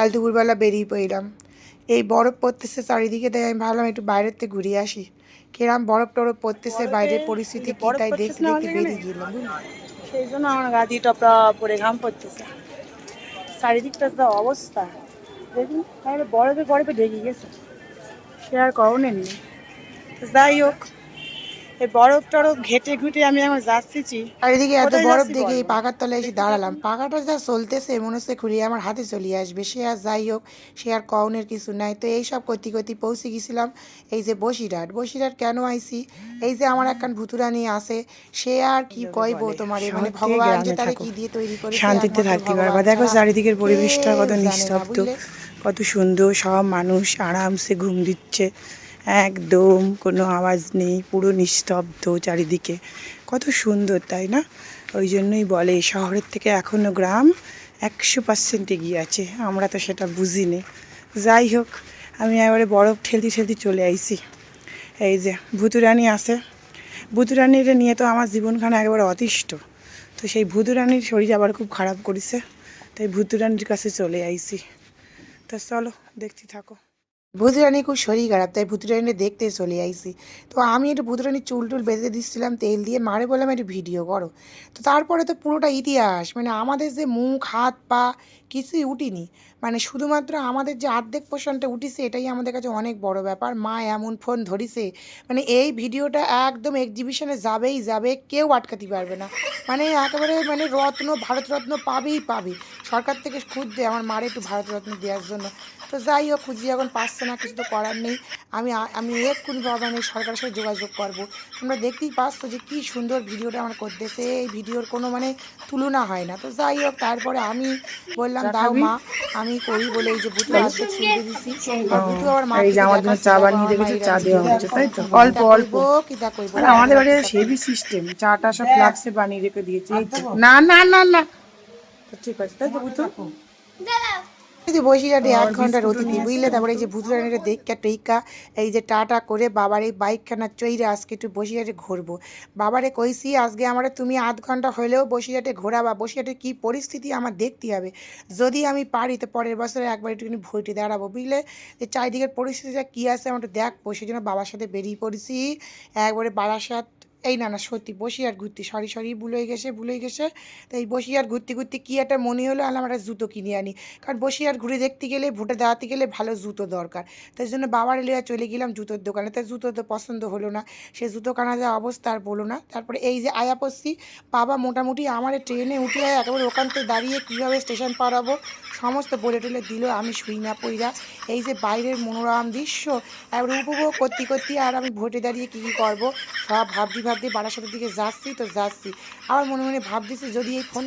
কাল দুপুরবেলা বেরিয়ে পড়লাম। এই বরফ পড়তেছে চারিদিকে তাই আমি ভাবলাম একটু বাইরের থেকে ঘুরে আসি। কিরাম বরফ টরফ পড়তেছে বাইরের পরিস্থিতি কি তাই দেখতে দেখতে বেরিয়ে গেলাম। সেই জন্য আমার গা দিয়ে টপরা পরে ঘাম পড়তেছে। চারিদিকটা যা অবস্থা। দেখুন তাহলে বরফে বরফে ঢেকে গেছে। সে আর করণের নেই। যাই হোক এই বরফ টরফ ঘেটে ঘুটে আমি এখন যাচ্ছি চারিদিকে এত বরফ দেখে এই? পাকার তলায় এসে দাঁড়ালাম। পাকাটা যা চলতেছে মনে হচ্ছে ঘুরিয়ে আমার হাতে চলে আসবে। সে আর যাই হোক সে আর কওনের কিছু নাই। তো এই সব করতে করতে পৌঁছে গেছিলাম এই যে বসিরহাট। বসিরহাট কেন আইছি? এই যে আমার একখান ভুতুরানি আছে সে আর কি কইবো তোমার? মানে ভগবান যে তারে কি দিয়ে তৈরি করে শান্তিতে থাকতে পারবা। দেখো চারিদিকের পরিবেশটা কত নিস্তব্ধ। কত সুন্দর সব মানুষ আরামসে ঘুম দিচ্ছে। একদম কোনো আওয়াজ নেই, পুরো নিস্তব্ধ চারিদিকে। কত সুন্দর, তাই না? ওই জন্যই বলে, শহরের থেকে এখনও গ্রাম একশো পার্সেন্ট এগিয়ে আছে। আমরা তো সেটা বুঝি নে যাই হোক, আমি এবারে বরফ ঠেলতে ঠেলতে চলে আইছি। এই যে ভুতুরানি আছে। ভুতুরানির নিয়ে তো আমার জীবনখানা একেবারে অতিষ্ঠ। তো সেই ভুতুরানির শরীর আবার খুব খারাপ করেছে। তাই ভুতুরানির কাছে চলে আইছি। তা চলো, দেখতে থাকো। ভুতুরানি খুব শরীর খারাপ, তাই ভুতুরানি দেখতে চলে আইসি তো আমি একটু ভুতুরানির চুল টুল বেঁধে দিচ্ছিলাম তেল দিয়ে মারে বললাম, একটু ভিডিও করো। তো তারপরে তো পুরোটা ইতিহাস মানে আমাদের যে মুখ, হাত, পা কিছুই উঠিনি। মানে শুধুমাত্র আমাদের যে আর্ধেক পোষণটা উঠিছে, এটাই আমাদের কাছে অনেক বড় ব্যাপার। মা এমন ফোন ধরিছে মানে এই ভিডিওটা একদম এক্সিবিশনে যাবেই যাবে, কেউ আটকাতে পারবে না। মানে একেবারে মানে রত্ন, ভারতরত্ন পাবেই পাবে। সরকার থেকে খুঁজতে আমার মারে একটু ভারতরত্ন দেওয়ার জন্য। তো যাই হোক, খুঁজি এখন পাচ্ছে না, কিছু তো করার নেই। আমি আমি এক্ষুনি বাবা মানে সরকারের সাথে যোগাযোগ করব। তোমরা দেখতেই পাচ্ছ যে কি সুন্দর ভিডিওটা আমার করতেছে। এই ভিডিওর কোনো মানে তুলনা হয় না। তো যাই হোক, তারপরে আমি বললাম দাও মা আমি করি বলে এই যে বুটু অর্ধেক শুনতে দিছি। বুটু আবার মা এই যে আমার জন্য চা বানিয়ে রেখেছে, চা দেওয়া হচ্ছে, তাই তো? অল্প, অল্প। আমাদের বাড়িতে হেভি সিস্টেম চাটা সব ফ্লাক্সে বানিয়ে রেখে দিয়েছে এই তো। না না না না। ঠিক আছে তাই তো বুঝতো যদি বসিরহাটে এক ঘণ্টার অতিথি বুঝলে? তারপরে এই যে ভুতুরানিটা দেখা টেকা এই যে টাটা করে বাবার এই বাইকখানা চইরে আজকে একটু বসিরহাটে ঘুরবো। বাবারে কইছি আজকে আমার তুমি আধ ঘণ্টা হলেও বসিরহাটে ঘোরাবা। বসিরহাটের কী পরিস্থিতি আমার দেখতে হবে। যদি আমি পারি তো পরের বছরে একবার একটুখানি ভর্তি দাঁড়াবো বুঝলে? যে চারিদিকের পরিস্থিতিটা কী আছে আমার একটু দেখব। সেই জন্য বাবার সাথে বেরিয়ে পড়েছি। একবারে বারাসাত এই না না, সত্যি, বসি আর ঘুরতে। সরি সরি, ভুলে গেছে ভুলে গেছে। তাই বসি আর ঘুরতে ঘুরতে কী একটা মনে হলো আলাম একটা জুতো কিনে আনি। কারণ বসি আর ঘুরে দেখতে গেলে, ভোটে দাঁড়াতে গেলে ভালো জুতো দরকার। তাই জন্য বাবার লিয়া চলে গেলাম জুতোর দোকানে। তাই জুতো তো পছন্দ হলো না। সে জুতো কানা যা অবস্থা আর বলো না। তারপরে এই যে আয়া বাবা মোটামুটি আমার ট্রেনে উঠে একেবারে ওখান থেকে দাঁড়িয়ে কীভাবে স্টেশন পাড়াবো? সমস্ত বলে টলে দিল, আমি শুই না পইরা এই যে বাইরের মনোরম দৃশ্য, একবারে উপভোগ করতে করতে আর আমি ভোটে দাঁড়িয়ে কী কী করব? সব ভাবতে ভাবতে বারাসাতের দিকে যাচ্ছি তো যাচ্ছি। আবার মনে মনে ভাবতেছি যদি এই ফোন